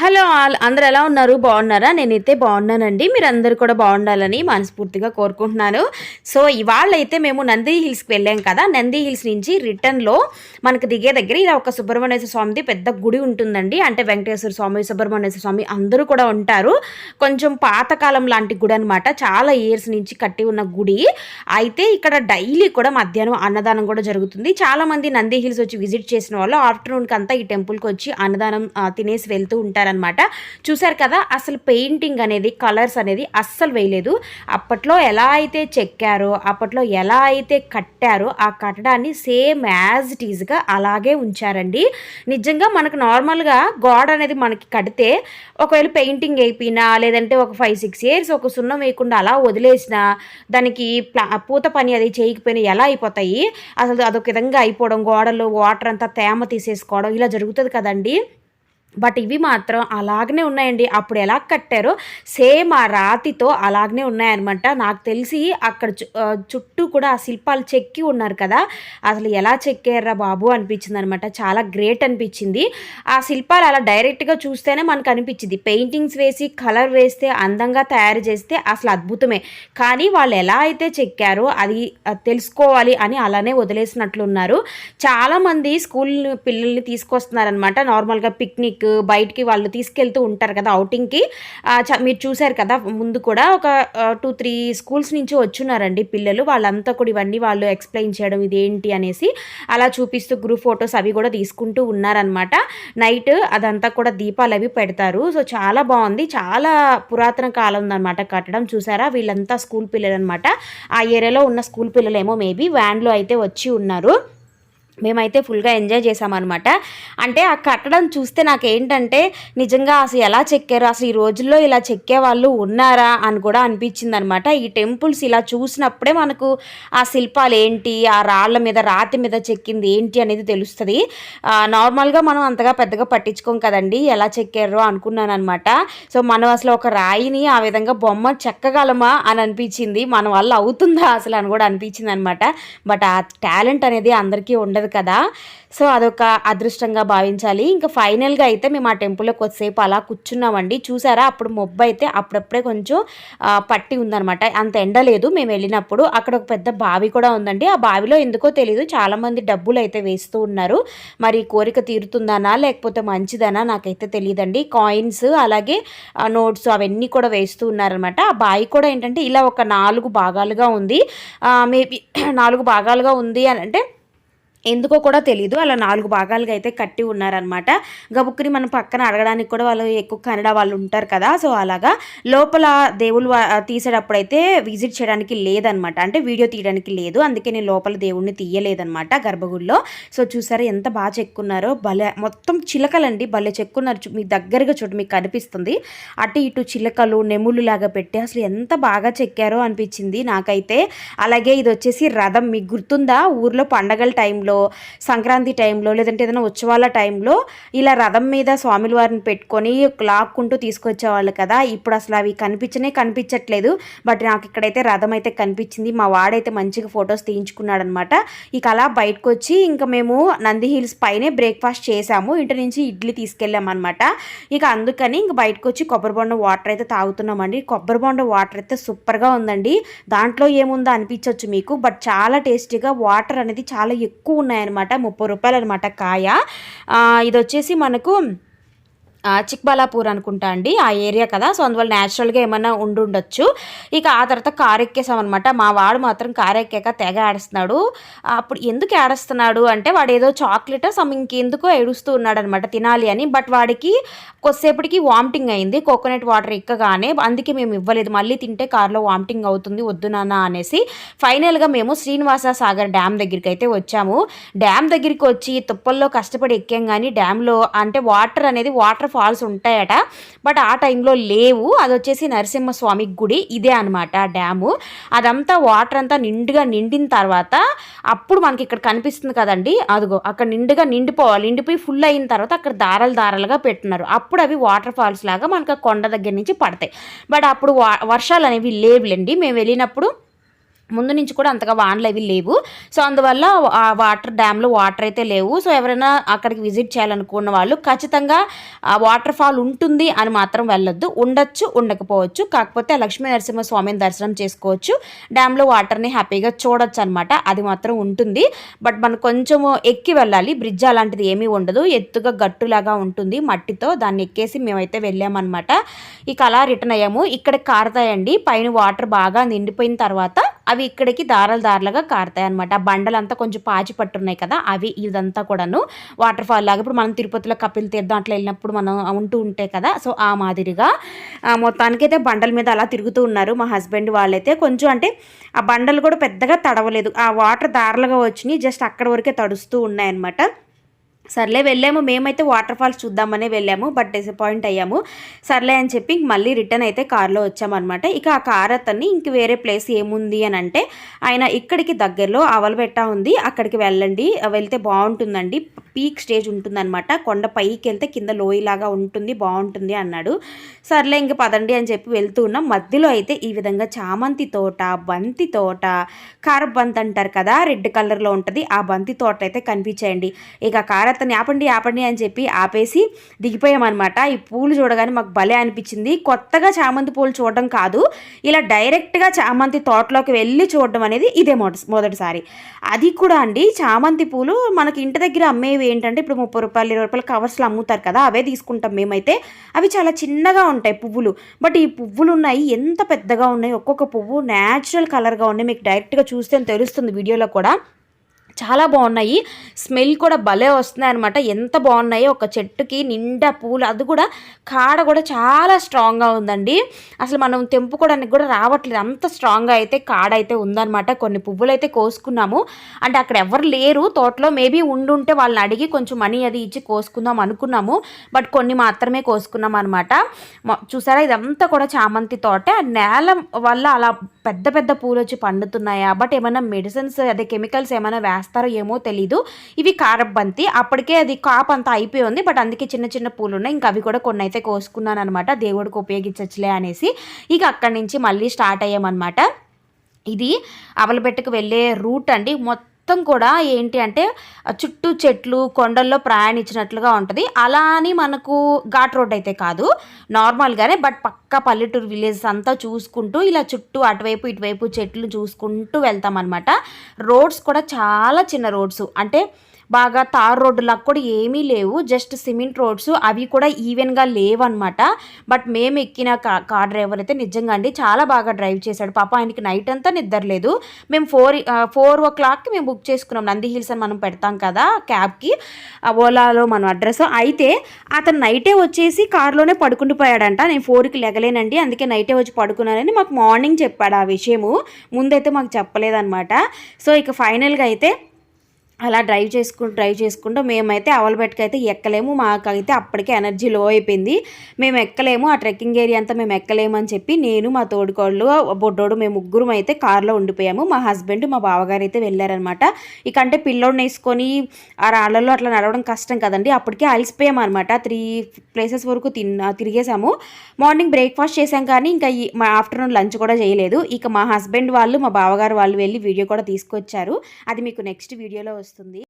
Hello all అందరు ఎలా ఉన్నారు? బాగున్నారా? నేనైతే బాగున్నానండి. మీరు అందరు కూడా బాగుండాలని మనస్ఫూర్తిగా కోరుకుంటున్నాను. సో ఇవాళ అయితే మేము నంది హిల్స్కి వెళ్ళాం కదా. నంది హిల్స్ నుంచి రిటర్న్లో మనకు దిగే దగ్గర ఇలా ఒక సుబ్రహ్మణ్యేశ్వర స్వామిది పెద్ద గుడి ఉంటుందండి. అంటే వెంకటేశ్వర స్వామి సుబ్రహ్మణ్యేశ్వర స్వామి అందరూ కూడా ఉంటారు. కొంచెం పాతకాలం లాంటి గుడి అనమాట చాలా ఇయర్స్ నుంచి కట్టి ఉన్న గుడి. అయితే ఇక్కడ డైలీ కూడా మధ్యాహ్నం అన్నదానం కూడా జరుగుతుంది. చాలా మంది నంది హిల్స్ వచ్చి విజిట్ చేసిన వాళ్ళు ఆఫ్టర్నూన్కి అంతా ఈ టెంపుల్కి వచ్చి అన్నదానం తినేసి వెళ్తూ ఉంటారు ఉంటారనమాట చూసారు కదా అసలు పెయింటింగ్ అనేది కలర్స్ అనేది అస్సలు వేయలేదు. అప్పట్లో ఎలా అయితే చెక్కారో అప్పట్లో ఎలా అయితే కట్టారో ఆ కట్టడాన్ని సేమ్ యాజ్ ఇట్ ఈజ్గా అలాగే ఉంచారండి. నిజంగా మనకు నార్మల్గా గోడ అనేది మనకి కడితే ఒకవేళ పెయింటింగ్ అయిపోయినా లేదంటే ఒక ఫైవ్ సిక్స్ ఇయర్స్ ఒక సున్నం వేయకుండా అలా వదిలేసినా దానికి ప్లా పూత పని అది చేయకపోయినా ఎలా అయిపోతాయి? అసలు అదొక విధంగా అయిపోవడం గోడలు వాటర్ అంతా తేమ తీసేసుకోవడం ఇలా జరుగుతుంది కదండి. బట్ ఇవి మాత్రం అలాగనే ఉన్నాయండి. అప్పుడు ఎలా కట్టారో సేమ్ ఆ రాతితో అలాగనే ఉన్నాయన్నమాట. నాకు తెలిసి అక్కడ చు- చుట్టూ కూడా ఆ శిల్పాలు చెక్కి ఉన్నారు కదా. అసలు ఎలా చెక్కారా బాబు అనిపించింది అనమాట చాలా గ్రేట్ అనిపించింది. ఆ శిల్పాలు అలా డైరెక్ట్గా చూస్తేనే మనకు అనిపించింది. పెయింటింగ్స్ వేసి కలర్ వేస్తే అందంగా తయారు చేస్తే అసలు అద్భుతమే. కానీ వాళ్ళు ఎలా అయితే చెక్కారో అది తెలుసుకోవాలి అని అలానే వదిలేసినట్లున్నారు. చాలామంది స్కూల్ పిల్లల్ని తీసుకొస్తున్నారనమాట నార్మల్గా పిక్నిక్ బయటికి వాళ్ళు తీసుకెళ్తూ ఉంటారు కదా అవుటింగ్కి మీరు చూశారు కదా ముందు కూడా ఒక టూ త్రీ స్కూల్స్ నుంచి వచ్చున్నారండి పిల్లలు. వాళ్ళంతా కూడా ఇవన్నీ వాళ్ళు ఎక్స్ప్లెయిన్ చేయడం ఇదేంటి అనేసి అలా చూపిస్తూ గ్రూప్ ఫొటోస్ అవి కూడా తీసుకుంటూ ఉన్నారనమాట నైట్ అదంతా కూడా దీపాలు అవి పెడతారు. సో చాలా బాగుంది. చాలా పురాతన కాలం ఉందన్నమాట కట్టడం. చూసారా? వీళ్ళంతా స్కూల్ పిల్లలు అనమాట ఆ ఏరియాలో ఉన్న స్కూల్ పిల్లలేమో మేబీ వ్యాన్లో అయితే వచ్చి ఉన్నారు. మేమైతే ఫుల్గా ఎంజాయ్ చేసామన్నమాట అంటే ఆ కట్టడం చూస్తే నాకు ఏంటంటే నిజంగా అసలు ఎలా చెక్కారు? అసలు ఈ రోజుల్లో ఇలా చెక్కే వాళ్ళు ఉన్నారా? అని కూడా అనిపించింది అనమాట ఈ టెంపుల్స్ ఇలా చూసినప్పుడే మనకు ఆ శిల్పాలు ఏంటి? ఆ రాళ్ళ మీద రాతి మీద చెక్కింది ఏంటి అనేది తెలుస్తుంది. నార్మల్గా మనం అంతగా పెద్దగా పట్టించుకోం కదండి ఎలా చెక్కారో అనుకున్నాను అనమాట సో మనం అసలు ఒక రాయిని ఆ విధంగా బొమ్మ చెక్కగలమా అని అనిపించింది. మన వల్ల అవుతుందా అసలు అని కూడా అనిపించింది అనమాట బట్ ఆ టాలెంట్ అనేది అందరికీ ఉండదు కదా. సో అదొక అదృష్టంగా భావించాలి. ఇంకా ఫైనల్గా అయితే మేము ఆ టెంపుల్లో కొద్దిసేపు అలా కూర్చున్నామండి. చూసారా? అప్పుడు మొబ్బు అయితే అప్పుడప్పుడే కొంచెం పట్టి ఉందనమాట అంత ఎండ లేదు. మేము వెళ్ళినప్పుడు అక్కడ ఒక పెద్ద బావి కూడా ఉందండి. ఆ బావిలో ఎందుకో తెలియదు చాలామంది డబ్బులు అయితే వేస్తూ ఉన్నారు. మరి కోరిక తీరుతుందనా? లేకపోతే మంచిదనా? నాకైతే తెలియదండి కాయిన్స్ అలాగే నోట్స్ అవన్నీ కూడా వేస్తూ ఉన్నారనమాట ఆ బావి కూడా ఏంటంటే ఇలా ఒక నాలుగు భాగాలుగా ఉంది. మేబీ నాలుగు భాగాలుగా ఉంది అని అంటే ఎందుకో కూడా తెలియదు అలా నాలుగు భాగాలుగా అయితే కట్టి ఉన్నారనమాట గబుక్కుని మనం పక్కన అడగడానికి కూడా వాళ్ళు ఎక్కువ కన్నడ వాళ్ళు ఉంటారు కదా. సో అలాగా లోపల దేవుళ్ళు తీసేటప్పుడైతే తీసేటప్పుడు అయితే విజిట్ చేయడానికి లేదనమాట అంటే వీడియో తీయడానికి లేదు. అందుకే నేను లోపల దేవుడిని తీయలేదనమాట గర్భగుడిలో. సో చూసారా ఎంత బాగా చెక్కున్నారో. భలే మొత్తం చిలకలండి. భలే చెక్కున్నారు. మీ దగ్గరగా చూడు మీకు కనిపిస్తుంది. అటు ఇటు చిలకలు నెములు లాగా పెట్టి అసలు ఎంత బాగా చెక్కారో అనిపించింది నాకైతే. అలాగే ఇది వచ్చేసి రథం. మీకు గుర్తుందా? ఊర్లో పండగల టైంలో సంక్రాంతి టైంలో లేదంటే ఏదైనా ఉత్సవాల టైంలో ఇలా రథం మీద స్వామిల వారిని పెట్టుకొని లాక్కుంటూ తీసుకొచ్చేవాళ్ళు కదా. ఇప్పుడు అసలు అవి కనిపించనే కనిపించట్లేదు. బట్ నాకు ఇక్కడైతే రథం అయితే కనిపించింది. మా వాడైతే మంచిగా ఫొటోస్ తీయించుకున్నాడు అనమాట ఇక అలా బయటకు వచ్చి ఇంకా మేము నంది హిల్స్ పైనే బ్రేక్ఫాస్ట్ చేసాము. ఇంటి నుంచి ఇడ్లీ తీసుకెళ్ళామన్నమాట ఇక అందుకని ఇంక బయటకు వచ్చి కొబ్బరి బొండ వాటర్ అయితే తాగుతున్నామండి. కొబ్బరి బొండ వాటర్ అయితే సూపర్గా ఉందండి. దాంట్లో ఏముందో అనిపించవచ్చు మీకు. బట్ చాలా టేస్టీగా వాటర్ అనేది చాలా ఎక్కువ ఉన్నాయన్నమాట. ముప్పై రూపాయలు అనమాట కాయ. ఆ, ఇది వచ్చేసి మనకు చిక్బలాపూర్ అనుకుంటా అండి ఆ ఏరియా కదా. సో అందువల్ల న్యాచురల్గా ఏమైనా ఉండుండొచ్చు. ఇక ఆ తర్వాత కారు ఎక్కేసామన్నమాట మా వాడు మాత్రం కారు ఎక్కాక తెగ ఆడుస్తున్నాడు. అప్పుడు ఎందుకు ఏడుస్తున్నాడు అంటే వాడు ఏదో చాక్లెట్ సమ్ ఇంకెందుకో ఏడుస్తూ ఉన్నాడు అనమాట తినాలి అని. బట్ వాడికి కొద్దిసేపటికి వామిటింగ్ అయింది. కోకోనట్ వాటర్ ఎక్కగానే అందుకే మేము ఇవ్వలేదు. మళ్ళీ తింటే కారులో వామిటింగ్ అవుతుంది వద్దు నాన్న అనేసి ఫైనల్గా మేము శ్రీనివాస సాగర్ డ్యామ్ దగ్గరికి అయితే వచ్చాము. డ్యామ్ దగ్గరికి వచ్చి తుప్పల్లో కష్టపడి ఎక్కాం కానీ డ్యామ్లో అంటే వాటర్ అనేది వాటర్ ఫాల్స్ ఉంటాయట. బట్ ఆ టైంలో లేవు. అది వచ్చేసి నరసింహస్వామి గుడి. ఇదే అనమాట డ్యాము. అదంతా వాటర్ అంతా నిండుగా నిండిన తర్వాత అప్పుడు మనకి ఇక్కడ కనిపిస్తుంది కదండి. అదిగో అక్కడ నిండుగా నిండిపోవాలి. నిండిపోయి ఫుల్ అయిన తర్వాత అక్కడ దారాలు దారాలుగా పెట్టినారు. అప్పుడు అవి వాటర్ ఫాల్స్ లాగా మనకు కొండ దగ్గర నుంచి పడతాయి. బట్ అప్పుడు వర్షాలు అనేవి లేవులేండి. మేము వెళ్ళినప్పుడు ముందు నుంచి కూడా అంతగా వానలు అవి లేవు. సో అందువల్ల ఆ వాటర్ డ్యామ్లో వాటర్ అయితే లేవు. సో ఎవరైనా అక్కడికి విజిట్ చేయాలనుకున్న వాళ్ళు ఖచ్చితంగా ఆ వాటర్ ఫాల్ ఉంటుంది అని మాత్రం వెళ్ళొద్దు. ఉండొచ్చు ఉండకపోవచ్చు. కాకపోతే లక్ష్మీ నరసింహ స్వామిని దర్శనం చేసుకోవచ్చు. డ్యామ్లో వాటర్ని హ్యాపీగా చూడొచ్చు అనమాట అది మాత్రం ఉంటుంది. బట్ మనం కొంచెం ఎక్కి వెళ్ళాలి. బ్రిడ్జ్ అలాంటిది ఏమీ ఉండదు. ఎత్తుగా గట్టులాగా ఉంటుంది మట్టితో. దాన్ని ఎక్కేసి మేమైతే వెళ్ళామన్నమాట ఇక అలా రిటర్న్ అయ్యాము. ఇక్కడ కారుతాయండి. పైన వాటర్ బాగా నిండిపోయిన తర్వాత అవి ఇక్కడికి దారలు దారలుగా కారుతాయి అనమాట ఆ బండలంతా కొంచెం పాచి పట్టున్నాయి కదా అవి ఇదంతా కూడాను వాటర్ ఫాల్ లాగా. ఇప్పుడు మనం తిరుపతిలో కపిల్ తీర్థం అట్లా వెళ్ళినప్పుడు మనం ఉంటూ ఉంటాయి కదా సో ఆ మాదిరిగా ఆ, మొత్తానికైతే బండల మీద అలా తిరుగుతూ ఉన్నారు మా హస్బెండ్ వాళ్ళైతే. కొంచెం అంటే ఆ బండలు కూడా పెద్దగా తడవలేదు. ఆ వాటర్ దారలుగా వచ్చినాయి జస్ట్ అక్కడ వరకే తడుస్తూ ఉన్నాయన్నమాట. సర్లే వెళ్ళాము మేమైతే వాటర్ ఫాల్స్ చూద్దామనే వెళ్ళాము బట్ డిసప్పాయింట్ అయ్యాము. సర్లే అని చెప్పి మళ్ళీ రిటర్న్ అయితే కార్లో వచ్చామన్నమాట. ఇక ఆ కార్ అతన్ని ఇంక వేరే ప్లేస్ ఏముంది అని అంటే ఆయన ఇక్కడికి దగ్గరలో అవలబెట్ట ఉంది అక్కడికి వెళ్ళండి వెళ్తే బాగుంటుందండి పీక్ స్టేజ్ ఉంటుందన్నమాట. కొండ పైకి వెళ్తే కింద లోయలాగా ఉంటుంది బాగుంటుంది అన్నాడు. సర్లే ఇంక పదండి అని చెప్పి వెళ్తూ ఉన్నాం. మధ్యలో అయితే ఈ విధంగా చామంతి తోట బంతి తోట కార బంతి అంటారు కదా రెడ్ కలర్లో ఉంటుంది. ఆ బంతి తోట అయితే కనిపించేయండి. ఇక కార్ అతను ఆపండి ఆపండి అని చెప్పి ఆపేసి దిగిపోయామన్నమాట. ఈ పూలు చూడగానే మాకు భలే అనిపించింది. కొత్తగా చామంతి పూలు చూడడం కాదు ఇలా డైరెక్ట్గా చామంతి తోటలోకి వెళ్ళి చూడడం అనేది ఇదే మొదటిసారి. అది కూడా అండి చామంతి పూలు మనకి ఇంటి దగ్గర అమ్మేవి ఏంటంటే ఇప్పుడు ముప్పై రూపాయలు ఇరవై రూపాయలు కవర్స్లో అమ్ముతారు కదా అవే తీసుకుంటాం మేమైతే. అవి చాలా చిన్నగా ఉంటాయి పువ్వులు. బట్ ఈ పువ్వులు ఉన్నాయి ఎంత పెద్దగా ఉన్నాయి ఒక్కొక్క పువ్వు న్యాచురల్ కలర్గా ఉన్నాయి. మీకు డైరెక్ట్గా చూస్తే తెలుస్తుంది వీడియోలో కూడా. చాలా బాగున్నాయి. స్మెల్ కూడా భలే వస్తున్నాయి అనమాట ఎంత బాగున్నాయి ఒక చెట్టుకి నిండా పూలు. అది కూడా కాడ కూడా చాలా స్ట్రాంగ్గా ఉందండి. అసలు మనం తెంపుకోవడానికి కూడా రావట్లేదు. అంత స్ట్రాంగ్గా అయితే కాడ అయితే ఉందన్నమాట. కొన్ని పువ్వులు అయితే కోసుకున్నాము. అంటే అక్కడ ఎవరు లేరు. తోటలో మేబీ ఉండుంటే వాళ్ళని అడిగి కొంచెం మనీ అది ఇచ్చి కోసుకుందాం అనుకున్నాము. బట్ కొన్ని మాత్రమే కోసుకున్నాం అనమాట చూసారా? ఇదంతా కూడా చామంతి తోట. నేల వల్ల అలా పెద్ద పెద్ద పూలు వచ్చి పండుతున్నాయా? బట్ ఏమైనా మెడిసిన్స్ అదే కెమికల్స్ ఏమైనా వేస్తారో ఏమో తెలీదు. ఇవి కారబంతి అప్పటికే అది కాప్ అంతా అయిపోయి ఉంది. బట్ అందుకే చిన్న చిన్న పూలు ఉన్నాయి ఇంకా అవి కూడా కొన్ని అయితే కోసుకున్నాను అనమాట దేవుడికి ఉపయోగించచ్చులే అనేసి. ఇక అక్కడి నుంచి మళ్ళీ స్టార్ట్ అయ్యామన్నమాట. ఇది అవలబెట్టకు వెళ్ళే రూట్ అండి. మొత్తం కూడా ఏంటి అంటే చుట్టూ చెట్లు కొండల్లో ప్రయాణించినట్లుగా ఉంటుంది. అలా అని మనకు ఘాట్ రోడ్ అయితే కాదు. నార్మల్గానే. బట్ పక్క పల్లెటూరు విలేజెస్ అంతా చూసుకుంటూ ఇలా చుట్టూ అటువైపు ఇటువైపు చెట్లు చూసుకుంటూ వెళ్తామన్నమాట. రోడ్స్ కూడా చాలా చిన్న రోడ్స్. అంటే బాగా తార్ రోడ్డులకు కూడా ఏమీ లేవు. Just cement roads. అవి కూడా ఈవెన్గా లేవన్నమాట. బట్ మేము ఎక్కిన కా కార్ డ్రైవర్ అయితే నిజంగా అండి చాలా బాగా డ్రైవ్ చేశాడు. పాప ఆయనకి నైట్ అంతా నిద్ర లేదు. మేము ఫోర్ ఫోర్ ఓ క్లాక్కి మేము బుక్ చేసుకున్నాం. నంది హిల్స్ అని మనం పెడతాం కదా క్యాబ్కి. ఓలాలో మనం అడ్రస్. అయితే అతను నైటే వచ్చేసి కార్లోనే పడుకుండిపోయాడంట. నేను ఫోర్కి లెగలేనండి అందుకే నైటే వచ్చి పడుకున్నానని మాకు మార్నింగ్ చెప్పాడు ఆ విషయము. ముందైతే మాకు చెప్పలేదన్నమాట. సో ఇక ఫైనల్గా అయితే అలా డ్రైవ్ చేసుకుంటూ డ్రైవ్ చేసుకుంటూ మేమైతే అవలబెట్టుకు అయితే ఎక్కలేము. మాకైతే అప్పటికే ఎనర్జీ లో అయిపోయింది. మేము ఎక్కలేము. ఆ ట్రెక్కింగ్ ఏరియా అంతా మేము ఎక్కలేము అని చెప్పి నేను మా తోడుకోళ్ళు బొడ్డోడు మేము ముగ్గురం అయితే కార్లో ఉండిపోయాము. మా హస్బెండ్ మా బావగారు అయితే వెళ్ళారనమాట ఇక అంటే పిల్లోడిని వేసుకొని ఆ రాళ్ళల్లో అట్లా నడవడం కష్టం కదండి. అప్పటికే అలసిపోయాము అనమాట త్రీ ప్లేసెస్ వరకు తిన్న తిరిగేసాము మార్నింగ్ బ్రేక్ఫాస్ట్ చేసాం కానీ ఇంకా ఈ- మా ఆఫ్టర్నూన్ లంచ్ కూడా చేయలేదు. ఇక మా హస్బెండ్ వాళ్ళు మా బావగారు వాళ్ళు వెళ్ళి వీడియో కూడా తీసుకొచ్చారు. అది మీకు నెక్స్ట్ వీడియోలో వస్తుంది.